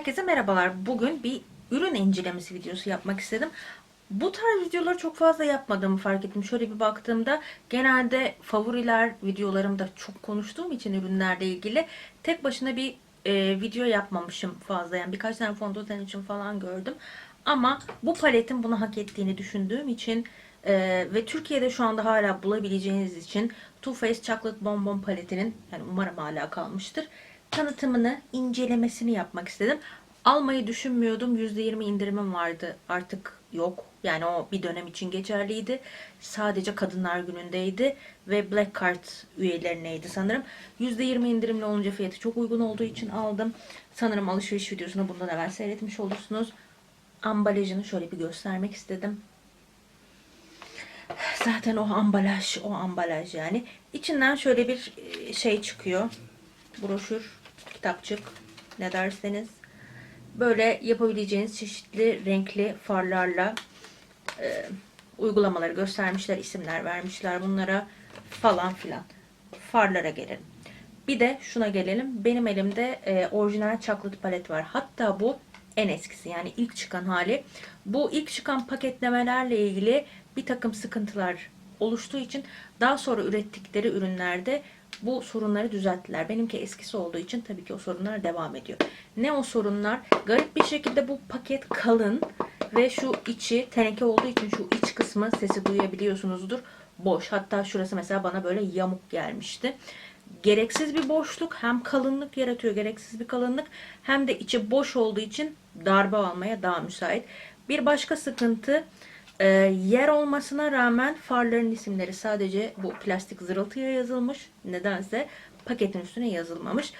Herkese merhabalar. Bugün bir ürün incelemesi videosu yapmak istedim. Bu tarz videoları çok fazla yapmadığımı fark ettim. Şöyle bir baktığımda genelde favoriler videolarımda çok konuştuğum için ürünlerle ilgili tek başına bir e, video yapmamışım fazla. Yani birkaç tane fondöten için falan gördüm. Ama bu paletin bunu hak ettiğini düşündüğüm için e, ve Türkiye'de şu anda hala bulabileceğiniz için Too Faced Chocolate Bonbon paletinin yani umarım hala kalmıştır tanıtımını, incelemesini yapmak istedim. Almayı düşünmüyordum. %20 indirimim vardı. Artık yok. Yani o bir dönem için geçerliydi. Sadece Kadınlar Günü'ndeydi ve Black Card üyelerineydi sanırım. %20 indirimli olunca fiyatı çok uygun olduğu için aldım. Sanırım alışveriş videosunu bundan evvel seyretmiş olursunuz. Ambalajını şöyle bir göstermek istedim. Zaten o ambalaj, o ambalaj yani. İçinden şöyle bir e, şey çıkıyor. Broşür, kitapçık ne derseniz. Böyle yapabileceğiniz çeşitli renkli farlarla e, uygulamaları göstermişler, isimler vermişler bunlara falan filan. Farlara gelelim. Bir de şuna gelelim. Benim elimde e, orijinal chocolate palet var. Hatta bu en eskisi yani ilk çıkan hali. Bu ilk çıkan paketlemelerle ilgili bir takım sıkıntılar oluştuğu için daha sonra ürettikleri ürünlerde bu sorunları düzelttiler. Benimki eskisi olduğu için tabii ki o sorunlar devam ediyor. Ne o sorunlar? Garip bir şekilde bu paket kalın ve şu içi teneke olduğu için şu iç kısmı sesi duyabiliyorsunuzdur. Boş. Hatta şurası mesela bana böyle yamuk gelmişti. Gereksiz bir boşluk hem kalınlık yaratıyor gereksiz bir kalınlık hem de içi boş olduğu için darbe almaya daha müsait. Bir başka sıkıntı e, yer olmasına rağmen farların isimleri sadece bu plastik zırıltıya yazılmış. Nedense paketin üstüne yazılmamış.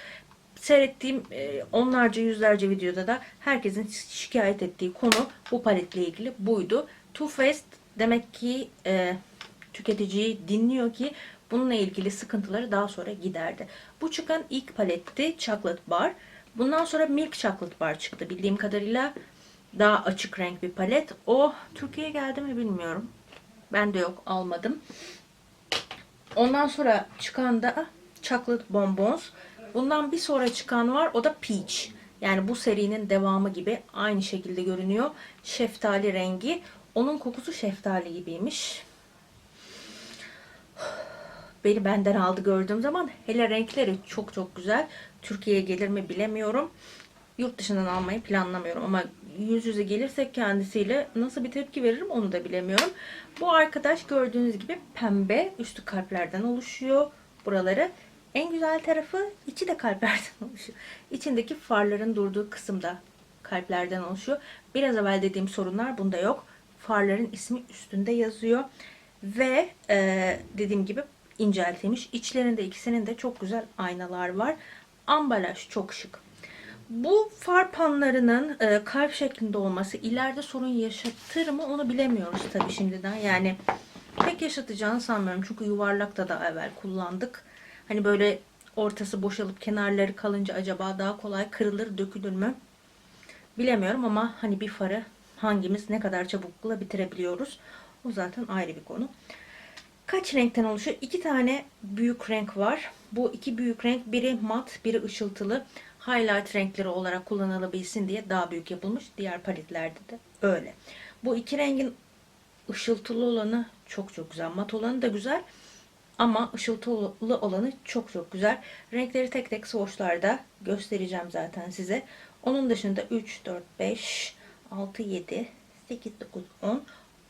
Seyrettiğim e, onlarca yüzlerce videoda da herkesin şikayet ettiği konu bu paletle ilgili buydu. Too Faced demek ki e, tüketiciyi dinliyor ki bununla ilgili sıkıntıları daha sonra giderdi. Bu çıkan ilk paletti Chocolate Bar. Bundan sonra Milk Chocolate Bar çıktı. Bildiğim kadarıyla daha açık renk bir palet. O Türkiye'ye geldi mi bilmiyorum. Ben de yok almadım. Ondan sonra çıkan da Chocolate Bonbons. Bundan bir sonra çıkan var. O da Peach. Yani bu serinin devamı gibi aynı şekilde görünüyor. Şeftali rengi. Onun kokusu şeftali gibiymiş. Beni benden aldı gördüğüm zaman. Hele renkleri çok çok güzel. Türkiye'ye gelir mi bilemiyorum. Yurt dışından almayı planlamıyorum ama yüz yüze gelirsek kendisiyle nasıl bir tepki veririm onu da bilemiyorum. Bu arkadaş gördüğünüz gibi pembe üstü kalplerden oluşuyor buraları. En güzel tarafı içi de kalplerden oluşuyor. İçindeki farların durduğu kısımda kalplerden oluşuyor. Biraz evvel dediğim sorunlar bunda yok. Farların ismi üstünde yazıyor. Ve e, dediğim gibi inceltilmiş. İçlerinde ikisinin de çok güzel aynalar var. Ambalaj çok şık. Bu far panlarının e, kalp şeklinde olması ileride sorun yaşatır mı onu bilemiyoruz tabii şimdiden. Yani pek yaşatacağını sanmıyorum. Çünkü yuvarlakta da evvel kullandık. Hani böyle ortası boşalıp kenarları kalınca acaba daha kolay kırılır, dökülür mü? Bilemiyorum ama hani bir farı hangimiz ne kadar çabukla bitirebiliyoruz. O zaten ayrı bir konu. Kaç renkten oluşuyor? İki tane büyük renk var. Bu iki büyük renk biri mat, biri ışıltılı highlight renkleri olarak kullanılabilsin diye daha büyük yapılmış. Diğer paletlerde de öyle. Bu iki rengin ışıltılı olanı çok çok güzel. Mat olanı da güzel. Ama ışıltılı olanı çok çok güzel. Renkleri tek tek swatchlarda göstereceğim zaten size. Onun dışında 3, 4, 5, 6, 7, 8, 9, 10,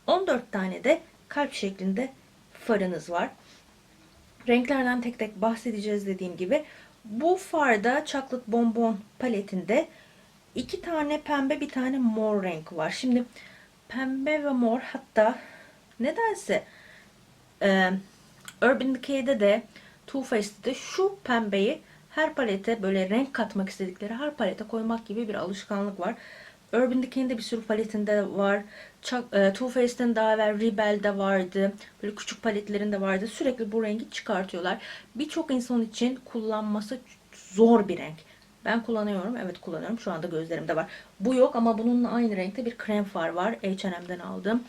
14 tane de kalp şeklinde farınız var. Renklerden tek tek bahsedeceğiz dediğim gibi. Bu farda Chocolate Bonbon paletinde iki tane pembe bir tane mor renk var. Şimdi pembe ve mor hatta nedense e, Urban Decay'de de Too Faced'de de şu pembeyi her palete böyle renk katmak istedikleri her palete koymak gibi bir alışkanlık var. Urban Decay'in de bir sürü paletinde var. E, Too Faced'in daha evvel Rebel'de vardı. Böyle küçük paletlerinde vardı. Sürekli bu rengi çıkartıyorlar. Birçok insan için kullanması zor bir renk. Ben kullanıyorum. Evet kullanıyorum. Şu anda gözlerimde var. Bu yok ama bununla aynı renkte bir krem far var. H&M'den aldım.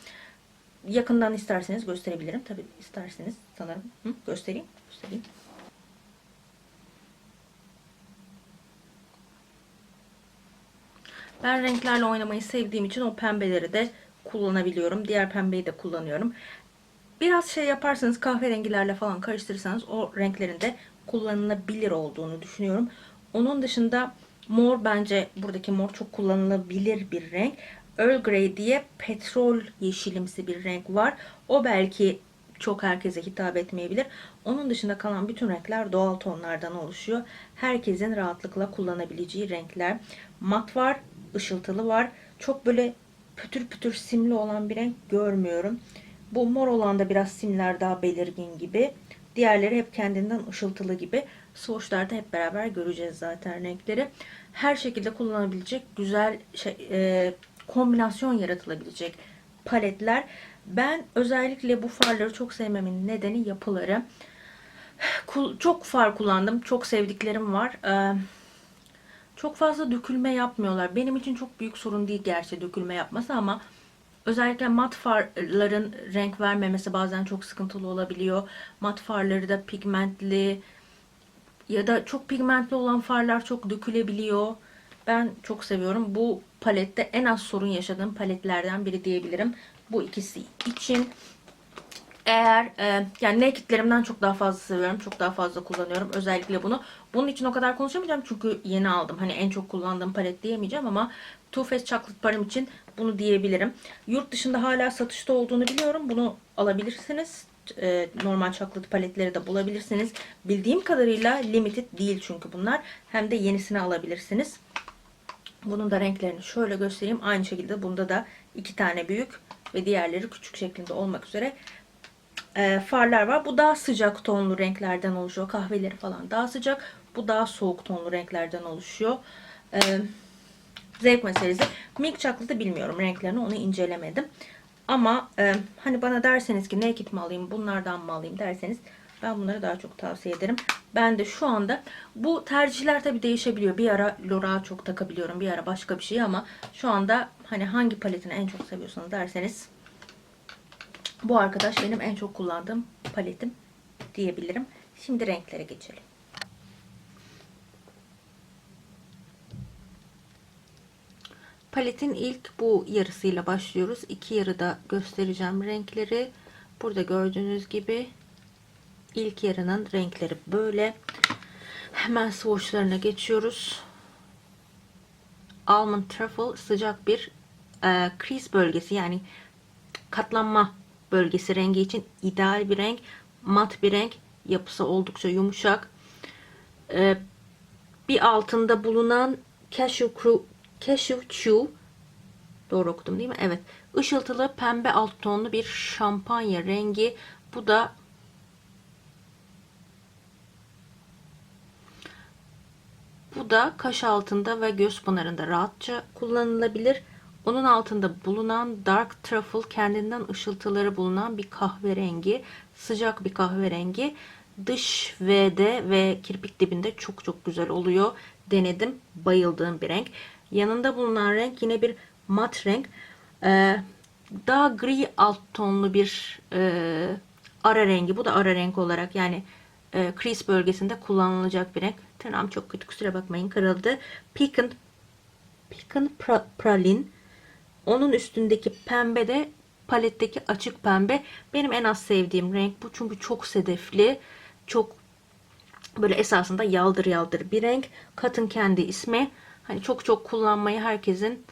Yakından isterseniz gösterebilirim. Tabii isterseniz sanırım. Hı? Göstereyim. Göstereyim. Ben renklerle oynamayı sevdiğim için o pembeleri de kullanabiliyorum. Diğer pembeyi de kullanıyorum. Biraz şey yaparsanız kahverengilerle falan karıştırırsanız o renklerin de kullanılabilir olduğunu düşünüyorum. Onun dışında mor bence buradaki mor çok kullanılabilir bir renk. Earl Grey diye petrol yeşilimsi bir renk var. O belki çok herkese hitap etmeyebilir. Onun dışında kalan bütün renkler doğal tonlardan oluşuyor. Herkesin rahatlıkla kullanabileceği renkler. Mat var, ışıltılı var. Çok böyle pütür pütür simli olan bir renk görmüyorum. Bu mor olan da biraz simler daha belirgin gibi. Diğerleri hep kendinden ışıltılı gibi. Swatch'larda hep beraber göreceğiz zaten renkleri. Her şekilde kullanabilecek güzel şey, e, kombinasyon yaratılabilecek paletler. Ben özellikle bu farları çok sevmemin nedeni yapıları. Çok far kullandım. Çok sevdiklerim var. Ee, çok fazla dökülme yapmıyorlar. Benim için çok büyük sorun değil gerçi dökülme yapması ama özellikle mat farların renk vermemesi bazen çok sıkıntılı olabiliyor. Mat farları da pigmentli ya da çok pigmentli olan farlar çok dökülebiliyor. Ben çok seviyorum. Bu palette en az sorun yaşadığım paletlerden biri diyebilirim. Bu ikisi için eğer e, yani nakedlerimden çok daha fazla seviyorum. Çok daha fazla kullanıyorum. Özellikle bunu. Bunun için o kadar konuşamayacağım çünkü yeni aldım. Hani en çok kullandığım palet diyemeyeceğim ama Too Faced Chocolate Bar'ım için bunu diyebilirim. Yurt dışında hala satışta olduğunu biliyorum. Bunu alabilirsiniz. E, normal chocolate paletleri de bulabilirsiniz. Bildiğim kadarıyla limited değil çünkü bunlar. Hem de yenisini alabilirsiniz. Bunun da renklerini şöyle göstereyim. Aynı şekilde bunda da iki tane büyük ve diğerleri küçük şeklinde olmak üzere e, farlar var. Bu daha sıcak tonlu renklerden oluşuyor. Kahveleri falan daha sıcak. Bu daha soğuk tonlu renklerden oluşuyor. E, zevk meselesi. Milk Chocolate'ı bilmiyorum renklerini. Onu incelemedim. Ama e, hani bana derseniz ki naked mi alayım bunlardan mı alayım derseniz ben bunları daha çok tavsiye ederim. Ben de şu anda bu tercihler tabi değişebiliyor. Bir ara Lora'a çok takabiliyorum. Bir ara başka bir şey ama şu anda hani hangi paletini en çok seviyorsanız derseniz bu arkadaş benim en çok kullandığım paletim diyebilirim. Şimdi renklere geçelim. Paletin ilk bu yarısıyla başlıyoruz. İki yarıda göstereceğim renkleri. Burada gördüğünüz gibi ilk yarının renkleri böyle. Hemen swatchlarına geçiyoruz. Almond Truffle sıcak bir e, crease bölgesi yani katlanma bölgesi rengi için ideal bir renk. Mat bir renk. Yapısı oldukça yumuşak. E, bir altında bulunan cashew, cru, cashew chew doğru okudum değil mi? Evet. Işıltılı pembe alt tonlu bir şampanya rengi. Bu da Bu da kaş altında ve göz pınarında rahatça kullanılabilir. Onun altında bulunan Dark Truffle kendinden ışıltıları bulunan bir kahverengi. Sıcak bir kahverengi. Dış V'de ve kirpik dibinde çok çok güzel oluyor. Denedim. Bayıldığım bir renk. Yanında bulunan renk yine bir mat renk. Ee, daha gri alt tonlu bir e, ara rengi. Bu da ara renk olarak yani e, crease bölgesinde kullanılacak bir renk. Tırnağım çok kötü kusura bakmayın kırıldı. Pecan, Pecan pra, Pralin. Onun üstündeki pembe de paletteki açık pembe. Benim en az sevdiğim renk bu. Çünkü çok sedefli. Çok böyle esasında yaldır yaldır bir renk. Katın kendi ismi. Hani çok çok kullanmayı herkesin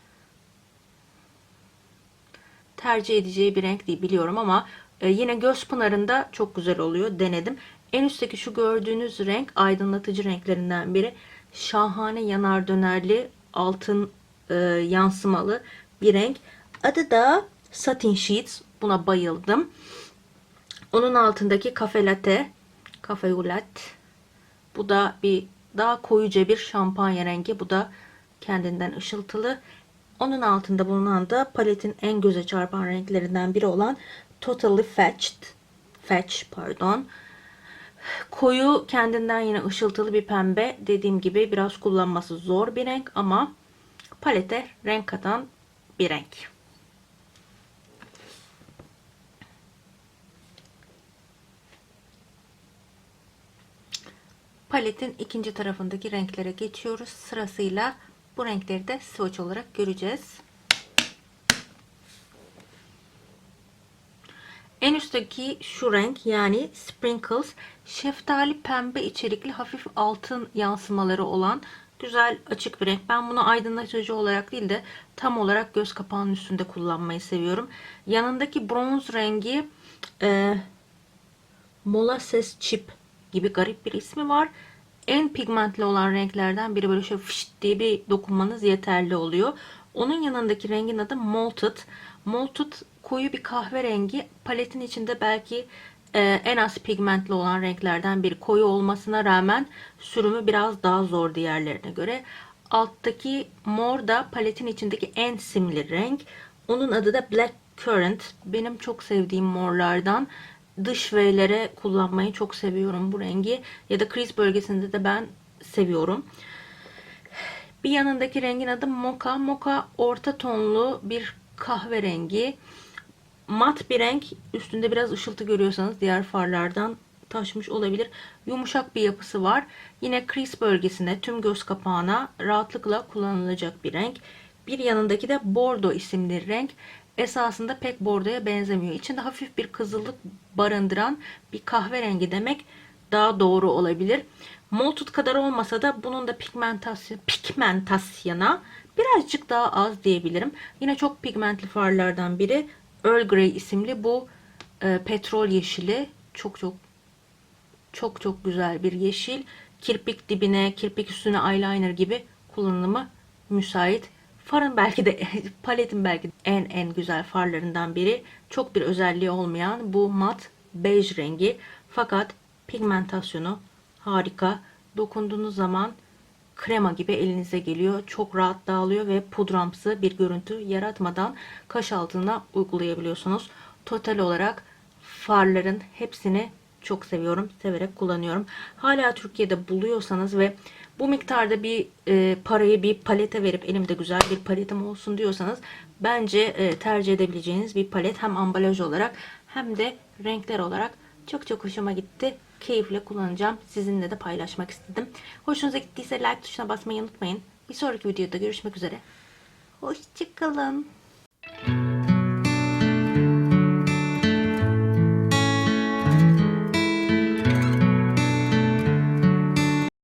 tercih edeceği bir renk değil biliyorum ama e, yine göz pınarında çok güzel oluyor. Denedim. En üstteki şu gördüğünüz renk aydınlatıcı renklerinden biri. Şahane yanar dönerli altın e, yansımalı bir renk. Adı da Satin Sheets. Buna bayıldım. Onun altındaki kafe latte. Kafe latte. Bu da bir daha koyuca bir şampanya rengi. Bu da kendinden ışıltılı. Onun altında bulunan da paletin en göze çarpan renklerinden biri olan Totally Fetched. Fetch pardon. Koyu kendinden yine ışıltılı bir pembe. Dediğim gibi biraz kullanması zor bir renk ama palete renk katan bir renk. Paletin ikinci tarafındaki renklere geçiyoruz. Sırasıyla Bu renkleri de swatch olarak göreceğiz. En üstteki şu renk yani Sprinkles şeftali pembe içerikli hafif altın yansımaları olan güzel açık bir renk. Ben bunu aydınlatıcı olarak değil de tam olarak göz kapağının üstünde kullanmayı seviyorum. Yanındaki bronz rengi e, Molasses Chip gibi garip bir ismi var. En pigmentli olan renklerden biri böyle şöyle fışt diye bir dokunmanız yeterli oluyor. Onun yanındaki rengin adı Malted. Malted koyu bir kahverengi. Paletin içinde belki e, en az pigmentli olan renklerden biri. Koyu olmasına rağmen sürümü biraz daha zor diğerlerine göre. Alttaki mor da paletin içindeki en simli renk. Onun adı da Black Currant. Benim çok sevdiğim morlardan. Dış V'lere kullanmayı çok seviyorum bu rengi. Ya da kriz bölgesinde de ben seviyorum. Bir yanındaki rengin adı Mocha. Mocha orta tonlu bir kahverengi. Mat bir renk. Üstünde biraz ışıltı görüyorsanız diğer farlardan taşmış olabilir. Yumuşak bir yapısı var. Yine crease bölgesine, tüm göz kapağına rahatlıkla kullanılacak bir renk. Bir yanındaki de Bordeaux isimli renk. Esasında pek bordoya benzemiyor. İçinde hafif bir kızıllık barındıran bir kahverengi demek daha doğru olabilir. Malted kadar olmasa da bunun da pigmentasyon, pigmentasyona birazcık daha az diyebilirim. Yine çok pigmentli farlardan biri Earl Grey isimli bu e, petrol yeşili. Çok çok çok çok güzel bir yeşil. Kirpik dibine, kirpik üstüne eyeliner gibi kullanımı müsait. Farın belki de paletin belki de en en güzel farlarından biri. Çok bir özelliği olmayan bu mat bej rengi. Fakat pigmentasyonu harika. Dokunduğunuz zaman krema gibi elinize geliyor. Çok rahat dağılıyor ve pudramsı bir görüntü yaratmadan kaş altına uygulayabiliyorsunuz. Total olarak farların hepsini çok seviyorum. Severek kullanıyorum. Hala Türkiye'de buluyorsanız ve bu miktarda bir e, parayı bir palete verip elimde güzel bir paletim olsun diyorsanız bence e, tercih edebileceğiniz bir palet hem ambalaj olarak hem de renkler olarak çok çok hoşuma gitti. Keyifle kullanacağım. Sizinle de paylaşmak istedim. Hoşunuza gittiyse like tuşuna basmayı unutmayın. Bir sonraki videoda görüşmek üzere. Hoşçakalın.